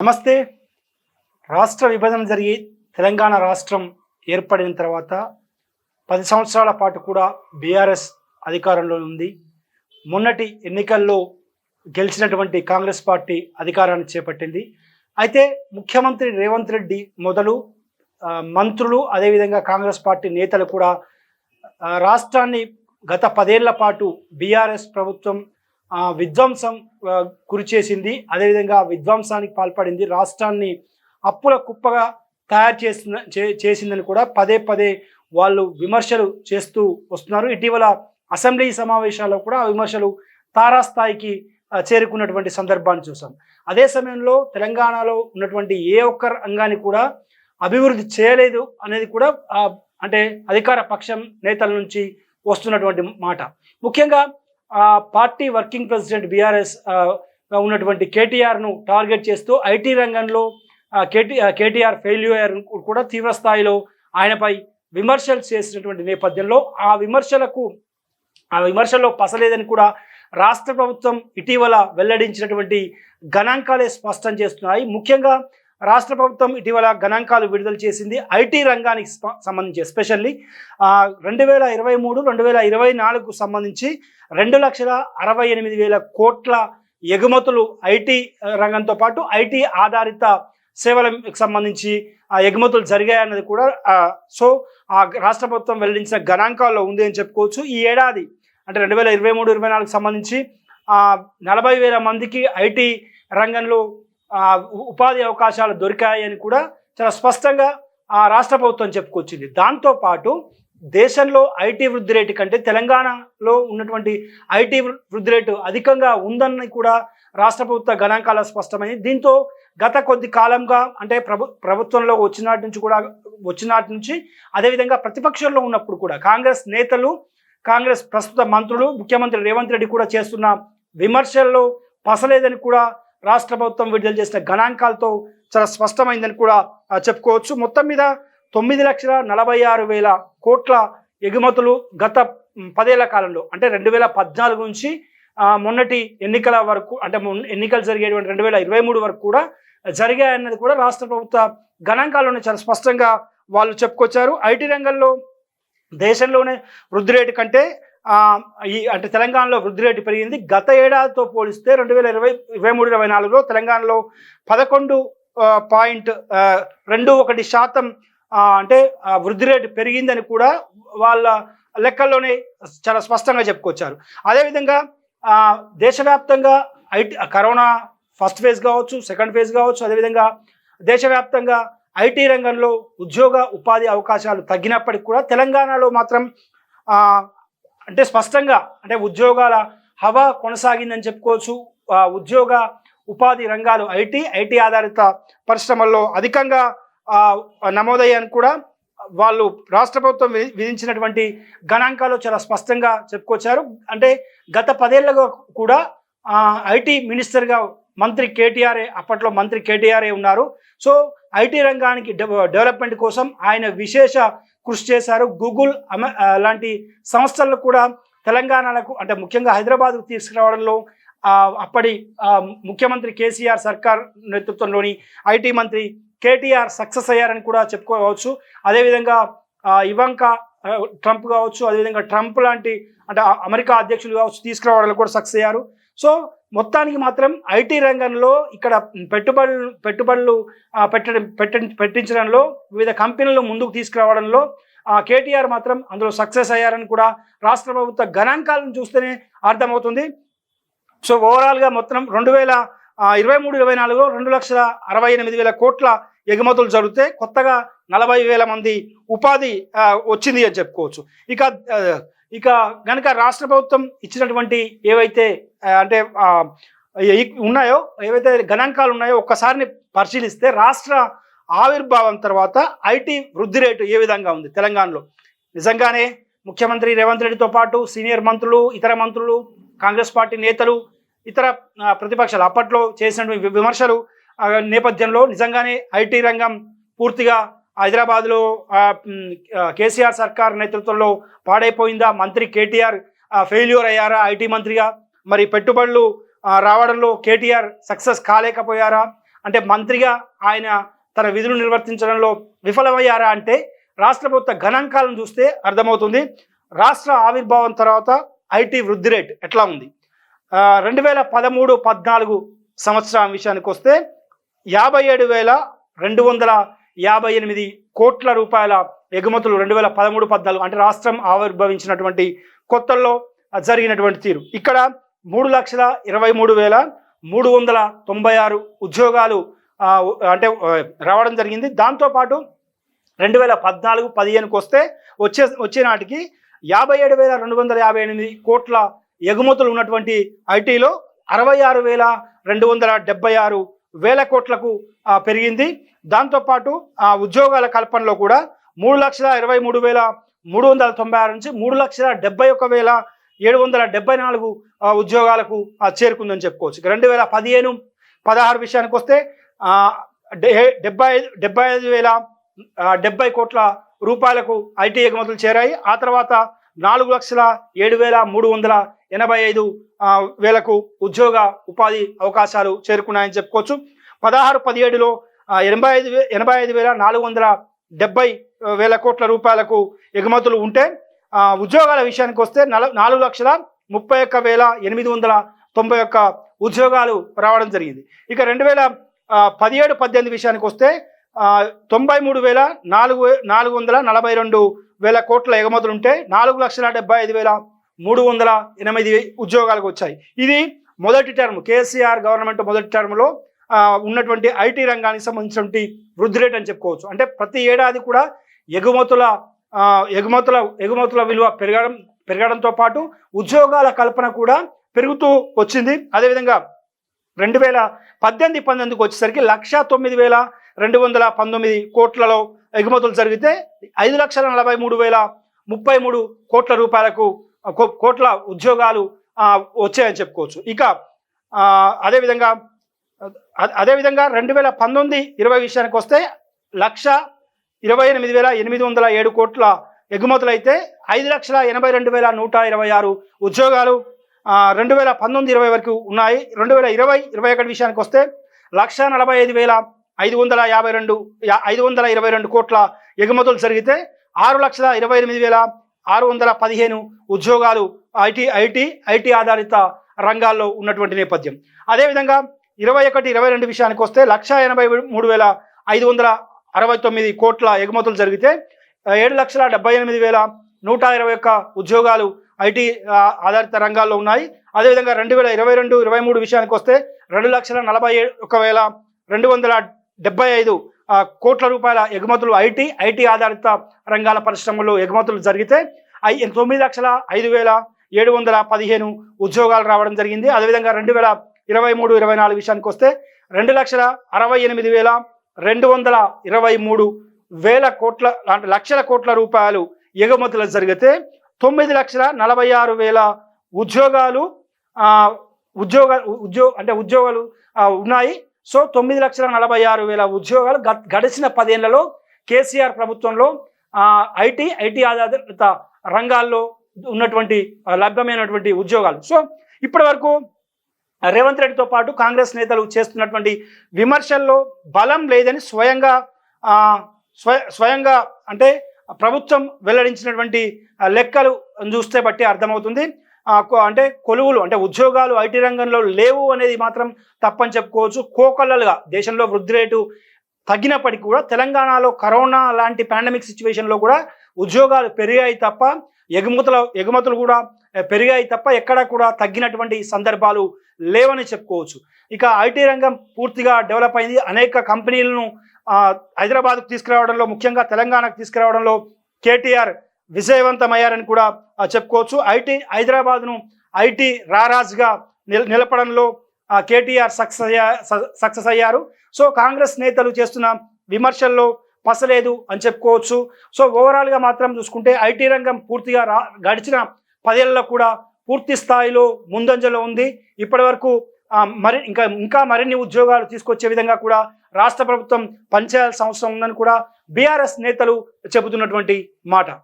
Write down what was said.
నమస్తే. రాష్ట్ర విభజన జరిగి తెలంగాణ రాష్ట్రం ఏర్పడిన తర్వాత పది సంవత్సరాల పాటు కూడా బీఆర్ఎస్ అధికారంలో ఉంది. మొన్నటి ఎన్నికల్లో గెలిచినటువంటి కాంగ్రెస్ పార్టీ అధికారాన్ని చేపట్టింది. అయితే ముఖ్యమంత్రి రేవంత్ రెడ్డి మొదలు మంత్రులు అదేవిధంగా కాంగ్రెస్ పార్టీ నేతలు కూడా రాష్ట్రాన్ని గత పదేళ్ళ పాటు బీఆర్ఎస్ ప్రభుత్వం విధ్వంసం గురి చేసింది. అదేవిధంగా విధ్వంసానికి పాల్పడింది. రాష్ట్రాన్ని అప్పుల కుప్పగా తయారు చేసిన చే- చేసిందని కూడా పదే పదే వాళ్ళు విమర్శలు చేస్తూ వస్తున్నారు. ఇటీవల అసెంబ్లీ సమావేశాల్లో కూడా ఆ విమర్శలు తారాస్థాయికి చేరుకున్నటువంటి సందర్భాన్ని చూసాం అదే సమయంలో తెలంగాణలో ఉన్నటువంటి ఏ ఒక్క రంగాన్ని కూడా అభివృద్ధి చేయలేదు అనేది కూడా అంటే అధికార పక్షం నేతల నుంచి వస్తున్నటువంటి మాట. ముఖ్యంగా ఆ పార్టీ వర్కింగ్ ప్రెసిడెంట్ బీఆర్ఎస్ ఉన్నటువంటి కేటీఆర్ను టార్గెట్ చేస్తూ ఐటీ రంగంలో కేటీ కేటీఆర్ ఫెయిల్యూర్ కూడా తీవ్రస్థాయిలో ఆయనపై విమర్శలు చేసినటువంటి నేపథ్యంలో ఆ విమర్శలకు ఆ విమర్శల్లో పసలేదని కూడా రాష్ట్ర ప్రభుత్వం ఇటీవల వెల్లడించినటువంటి గణాంకాలే స్పష్టం చేస్తున్నాయి. ముఖ్యంగా రాష్ట్ర ప్రభుత్వం ఇటీవల గణాంకాలు విడుదల చేసింది. ఐటీ రంగానికి సంబంధించి ఎస్పెషల్లీ రెండు వేల ఇరవై మూడు రెండు వేల ఇరవై నాలుగుకు సంబంధించి రెండు లక్షల అరవై ఎనిమిది వేల కోట్ల ఎగుమతులు ఐటీ రంగంతో పాటు ఐటీ ఆధారిత సేవలకు సంబంధించి ఆ ఎగుమతులు జరిగాయన్నది కూడా సో ఆ రాష్ట్ర ప్రభుత్వం వెల్లడించిన గణాంకాల్లో ఉంది అని చెప్పుకోవచ్చు. ఈ ఏడాది అంటే రెండు వేల ఇరవై మూడు ఇరవై నాలుగు సంబంధించి నలభై వేల మందికి ఐటీ రంగంలో ఉపాధి అవకాశాలు దొరికాయని కూడా చాలా స్పష్టంగా ఆ రాష్ట్ర ప్రభుత్వం చెప్పుకొచ్చింది. దాంతోపాటు దేశంలో ఐటీ వృద్ధి రేటు కంటే తెలంగాణలో ఉన్నటువంటి ఐటీ వృద్ధి రేటు అధికంగా ఉందని కూడా రాష్ట్ర ప్రభుత్వ గణాంకాల స్పష్టమైంది. దీంతో గత కొద్ది కాలంగా అంటే ప్రభు ప్రభుత్వంలో వచ్చినాటి నుంచి కూడా వచ్చినాటి నుంచి అదేవిధంగా ప్రతిపక్షంలో ఉన్నప్పుడు కూడా కాంగ్రెస్ నేతలు కాంగ్రెస్ ప్రస్తుత మంత్రులు ముఖ్యమంత్రి రేవంత్ రెడ్డి కూడా చేస్తున్న విమర్శల్లో పసలేదని కూడా రాష్ట్ర ప్రభుత్వం విడుదల చేసిన గణాంకాలతో చాలా స్పష్టమైందని కూడా చెప్పుకోవచ్చు. మొత్తం మీద తొమ్మిది లక్షల నలభై ఆరు వేల కోట్ల ఎగుమతులు గత పదేళ్ళ కాలంలో అంటే రెండు వేల పద్నాలుగు నుంచి మొన్నటి ఎన్నికల వరకు అంటే ఎన్నికలు జరిగేటువంటి రెండు వేల ఇరవై మూడు వరకు కూడా జరిగాయన్నది కూడా రాష్ట్ర ప్రభుత్వ గణాంకాల్లోనే చాలా స్పష్టంగా వాళ్ళు చెప్పుకొచ్చారు. ఐటీ రంగంలో దేశంలోనే వృద్ధి రేటు కంటే ఈ అంటే తెలంగాణలో వృద్ధి రేటు పెరిగింది. గత ఏడాదితో పోలిస్తే రెండు వేల ఇరవై ఇరవై మూడు ఇరవై నాలుగులో తెలంగాణలో పదకొండు పాయింట్ రెండు ఒకటి శాతం అంటే వృద్ధి రేటు పెరిగిందని కూడా వాళ్ళ లెక్కల్లోనే చాలా స్పష్టంగా చెప్పుకొచ్చారు. అదేవిధంగా దేశవ్యాప్తంగా ఐటీ కరోనా ఫస్ట్ ఫేజ్ కావచ్చు సెకండ్ ఫేజ్ కావచ్చు అదేవిధంగా దేశవ్యాప్తంగా ఐటీ రంగంలో ఉద్యోగ ఉపాధి అవకాశాలు తగ్గినప్పటికీ కూడా తెలంగాణలో మాత్రం అంటే స్పష్టంగా అంటే ఉద్యోగాల హవా కొనసాగిందని చెప్పుకోవచ్చు. ఉద్యోగ ఉపాధి రంగాలు ఐటీ ఐటీ ఆధారిత పరిశ్రమల్లో అధికంగా ఆ, కూడా వాళ్ళు రాష్ట్ర ప్రభుత్వం విధించినటువంటి గణాంకాలు చాలా స్పష్టంగా చెప్పుకొచ్చారు. అంటే గత పదేళ్ళుగా కూడా ఐటీ మినిస్టర్గా మంత్రి కేటీఆర్ఏ అప్పట్లో మంత్రి కేటీఆర్ఏ ఉన్నారు. సో ఐటీ రంగానికి డెవ- డెవలప్మెంట్ కోసం ఆయన విశేష కృషి చేశారు. గూగుల్ అమె లాంటి సంస్థలను కూడా తెలంగాణలకు అంటే ముఖ్యంగా హైదరాబాద్కు తీసుకురావడంలో అప్పటి ముఖ్యమంత్రి కేసీఆర్ సర్కార్ నేతృత్వంలోని ఐటీ మంత్రి కేటీఆర్ సక్సెస్ అయ్యారని కూడా చెప్పుకోవచ్చు. అదేవిధంగా ఆ, ఇవంకా ట్రంప్ కావచ్చు అదేవిధంగా ట్రంప్ లాంటి అంటే అమెరికా అధ్యక్షులు కావచ్చు తీసుకురావడంలో కూడా సక్సెస్ అయ్యారు. సో మొత్తానికి మాత్రం ఐటీ రంగంలో ఇక్కడ పెట్టుబడులు పెట్టుబడులు పెట్టడం పెట్ట పెట్టించడంలో వివిధ కంపెనీలు ముందుకు తీసుకురావడంలో కేటీఆర్ మాత్రం అందులో సక్సెస్ అయ్యారని కూడా రాష్ట్ర ప్రభుత్వ గణాంకాలను చూస్తేనే అర్థమవుతుంది. సో ఓవరాల్గా మొత్తం రెండు వేల ఇరవై మూడు ఇరవై నాలుగులో రెండు లక్షల అరవై ఎనిమిది వేల కోట్ల ఎగుమతులు జరిగితే కొత్తగా నలభై వేల మంది ఉపాధి వచ్చింది అని చెప్పుకోవచ్చు. ఇక ఇక గనక రాష్ట్ర ప్రభుత్వం ఇచ్చినటువంటి ఏవైతే అంటే ఉన్నాయో ఏవైతే గణాంకాలు ఉన్నాయో ఒక్కసారిని పరిశీలిస్తే రాష్ట్ర ఆవిర్భావం తర్వాత ఐటీ వృద్ధి రేటు ఏ విధంగా ఉంది తెలంగాణలో? నిజంగానే ముఖ్యమంత్రి రేవంత్ రెడ్డితో పాటు సీనియర్ మంత్రులు ఇతర మంత్రులు కాంగ్రెస్ పార్టీ నేతలు ఇతర ప్రతిపక్షాలు అప్పట్లో చేసినటువంటి విమర్శలు నేపథ్యంలో నిజంగానే ఐటీ రంగం పూర్తిగా హైదరాబాద్లో కేసీఆర్ సర్కార్ నేతృత్వంలో పాడైపోయిందా? మంత్రి కేటీఆర్ ఫెయిల్యూర్ అయ్యారా? ఐటీ మంత్రిగా మరి పెట్టుబడులు రావడంలో కేటీఆర్ సక్సెస్ కాలేకపోయారా? అంటే మంత్రిగా ఆయన తన విధులు నిర్వర్తించడంలో విఫలమయ్యారా అంటే రాష్ట్ర ప్రభుత్వ గణాంకాలను చూస్తే అర్థమవుతుంది. రాష్ట్ర ఆవిర్భావం తర్వాత ఐటీ వృద్ధి రేట్ ఎట్లా ఉంది? రెండు వేల పదమూడు పద్నాలుగు సంవత్సరం విషయానికి వస్తే యాభై ఏడు వేల రెండు వందల యాభై ఎనిమిది కోట్ల రూపాయల ఎగుమతులు రెండు వేల పదమూడు పద్నాలుగు అంటే రాష్ట్రం ఆవిర్భవించినటువంటి కొత్తల్లో జరిగినటువంటి తీరు. ఇక్కడ మూడు లక్షల ఇరవై మూడు వేల మూడు వందల తొంభై ఆరు ఉద్యోగాలు అంటే రావడం జరిగింది. దాంతోపాటు రెండు వేల పద్నాలుగు పదిహేనుకి వస్తే వచ్చే వచ్చే నాటికి యాభై ఏడు వేల రెండు వందల యాభై ఎనిమిది కోట్ల ఎగుమతులు ఉన్నటువంటి ఐటీలో అరవై ఆరు వేల రెండు వందల డెబ్బై ఆరు వేల కోట్లకు పెరిగింది. దాంతోపాటు ఆ ఉద్యోగాల కల్పనలో కూడా మూడు లక్షల ఇరవై మూడు వేల మూడు వందల తొంభై ఆరు నుంచి మూడు లక్షల డెబ్బై ఒక వేల ఏడు వందల డెబ్బై నాలుగు ఉద్యోగాలకు చేరుకుందని చెప్పుకోవచ్చు. రెండు వేల పదిహేను పదహారు విషయానికి వస్తే డెబ్బై ఐదు డెబ్బై ఐదు వేల డెబ్బై కోట్ల రూపాయలకు ఐటీ ఎగుమతులు చేరాయి. ఆ తర్వాత నాలుగు లక్షల ఏడు వేల మూడు వందల ఎనభై ఐదు వేలకు ఉద్యోగ ఉపాధి అవకాశాలు చేరుకున్నాయని చెప్పుకోవచ్చు. పదహారు పదిహేడులో ఎనభై ఐదు ఎనభై ఐదు వేల నాలుగు వందల డెబ్బై వేల కోట్ల రూపాయలకు ఎగుమతులు ఉంటే ఉద్యోగాల విషయానికి వస్తే నల నాలుగు లక్షల ముప్పై ఒక్క వేల ఎనిమిది వందల తొంభై ఒక్క ఉద్యోగాలు రావడం జరిగింది. ఇక రెండు వేల పదిహేడు పద్దెనిమిది విషయానికి వస్తే తొంభై మూడు వేల నాలుగు నాలుగు వందల నలభై రెండు వేల కోట్ల ఎగుమతులు ఉంటే నాలుగు లక్షల డెబ్బై ఐదు వేల మూడు వందల ఎనిమిది ఉద్యోగాలకు వచ్చాయి ఇది మొదటి టర్మ్ కేసీఆర్ గవర్నమెంట్ మొదటి టర్మ్లో ఉన్నటువంటి ఐటీ రంగానికి సంబంధించినటువంటి వృద్ధి రేట్ అని చెప్పుకోవచ్చు. అంటే ప్రతి ఏడాది కూడా ఎగుమతుల ఎగుమతుల ఎగుమతుల విలువ పెరగడం పెరగడంతో పాటు ఉద్యోగాల కల్పన కూడా పెరుగుతూ వచ్చింది. అదేవిధంగా రెండు వేల పద్దెనిమిది పంతొమ్మిదికి వచ్చేసరికి లక్ష తొమ్మిది వేల రెండు వందల పంతొమ్మిది కోట్లలో ఎగుమతులు జరిగితే ఐదు లక్షల నలభై మూడు వేల ముప్పై మూడు కోట్ల రూపాయలకు కోట్ల ఉద్యోగాలు వచ్చాయని చెప్పుకోవచ్చు. ఇక అదేవిధంగా అదేవిధంగా రెండు వేల పంతొమ్మిది ఇరవై విషయానికి వస్తే లక్ష ఇరవై ఎనిమిది వేల ఎనిమిది వందల ఏడు కోట్ల ఎగుమతులు అయితే ఐదు లక్షల ఎనభై రెండు వేల నూట ఇరవై ఆరు ఉద్యోగాలు రెండు వేల పంతొమ్మిది ఇరవై వరకు ఉన్నాయి. రెండు వేల ఇరవై ఇరవై ఒకటి విషయానికి వస్తే లక్ష నలభై ఐదు వేల ఐదు వందల యాభై రెండు ఐదు వందల ఇరవై రెండు కోట్ల ఎగుమతులు జరిగితే ఆరు లక్షల ఇరవై ఎనిమిది వేల ఆరు వందల పదిహేను ఉద్యోగాలు ఐటీ ఐటీ ఐటీ ఆధారిత రంగాల్లో ఉన్నటువంటి నేపథ్యం. అదేవిధంగా ఇరవై ఒకటి ఇరవై రెండు విషయానికి వస్తే లక్ష ఎనభై మూడు వేల ఐదు వందల అరవై తొమ్మిది కోట్ల ఎగుమతులు జరిగితే ఏడు లక్షల డెబ్బై ఎనిమిది వేల నూట ఇరవై ఒక్క ఉద్యోగాలు ఐటీ ఆధారిత రంగాల్లో ఉన్నాయి. అదేవిధంగా రెండు వేల ఇరవై రెండు ఇరవై మూడు విషయానికి వస్తే రెండు లక్షల నలభై ఒక వేల రెండు వందల డెబ్బై ఐదు కోట్ల రూపాయల ఎగుమతులు ఐటీ ఐటీ ఆధారిత రంగాల పరిశ్రమలో ఎగుమతులు జరిగితే ఐ తొమ్మిది లక్షల ఐదు వేల ఏడు వందల పదిహేను ఉద్యోగాలు రావడం జరిగింది. అదేవిధంగా రెండు వేల ఇరవై మూడు ఇరవై నాలుగు విషయానికి వస్తే రెండు లక్షల అరవై ఎనిమిది వేల రెండు వందల ఇరవై మూడు వేల కోట్ల అంటే లక్షల కోట్ల రూపాయలు ఎగుమతులు జరిగితే తొమ్మిది లక్షల నలభై ఆరు వేల ఉద్యోగాలు ఉద్యోగ ఉద్యోగ అంటే ఉద్యోగాలు ఉన్నాయి. సో తొమ్మిది లక్షల నలభై ఆరు వేల ఉద్యోగాలు గ- గడిచిన పదేళ్ళలో కేసీఆర్ ప్రభుత్వంలో ఐటీ ఐటీ ఆధారిత రంగాల్లో ఉన్నటువంటి లభ్యమైనటువంటి ఉద్యోగాలు. సో ఇప్పటి వరకు రేవంత్ రెడ్డితో పాటు కాంగ్రెస్ నేతలు చేస్తున్నటువంటి విమర్శల్లో బలం లేదని స్వయంగా స్వయ స్వయంగా అంటే ప్రభుత్వం వెల్లడించినటువంటి లెక్కలు చూస్తే బట్టి అర్థమవుతుంది. అంటే కొలువులు అంటే ఉద్యోగాలు ఐటీ రంగంలో లేవు అనేది మాత్రం తప్పని చెప్పుకోవచ్చు. కోకొల్లలుగా దేశంలో వృద్ధి రేటు తగ్గినప్పటికీ కూడా తెలంగాణలో కరోనా లాంటి పాండమిక్ సిచ్యువేషన్లో కూడా ఉద్యోగాలు పెరిగాయి తప్ప ఎగుమతుల ఎగుమతులు కూడా పెరిగాయి తప్ప ఎక్కడా కూడా తగ్గినటువంటి సందర్భాలు లేవని చెప్పుకోవచ్చు. ఇక ఐటీ రంగం పూర్తిగా డెవలప్ అయింది. అనేక కంపెనీలను హైదరాబాద్కు తీసుకురావడంలో ముఖ్యంగా తెలంగాణకు తీసుకురావడంలో కేటీఆర్ విజయవంతమయ్యారని కూడా చెప్పుకోవచ్చు. ఐటీ హైదరాబాద్ను ఐటీ రారాజ్గా నిల నిలపడంలో కేటీఆర్ సక్సెస్ అయ్యా స- సక్సెస్ అయ్యారు. సో కాంగ్రెస్ నేతలు చేస్తున్న విమర్శల్లో పసలేదు అని చెప్పుకోవచ్చు. సో ఓవరాల్గా మాత్రం చూసుకుంటే ఐటీ రంగం పూర్తిగా రా గడిచిన పదేళ్ళలో కూడా పూర్తి స్థాయిలో ముందంజలో ఉంది. ఇప్పటి వరకు మరి ఇంకా ఇంకా మరిన్ని ఉద్యోగాలు తీసుకొచ్చే విధంగా కూడా రాష్ట్ర ప్రభుత్వం పనిచేయాల్సిన అవసరం ఉందని కూడా బీఆర్ఎస్ నేతలు చెబుతున్నటువంటి మాట.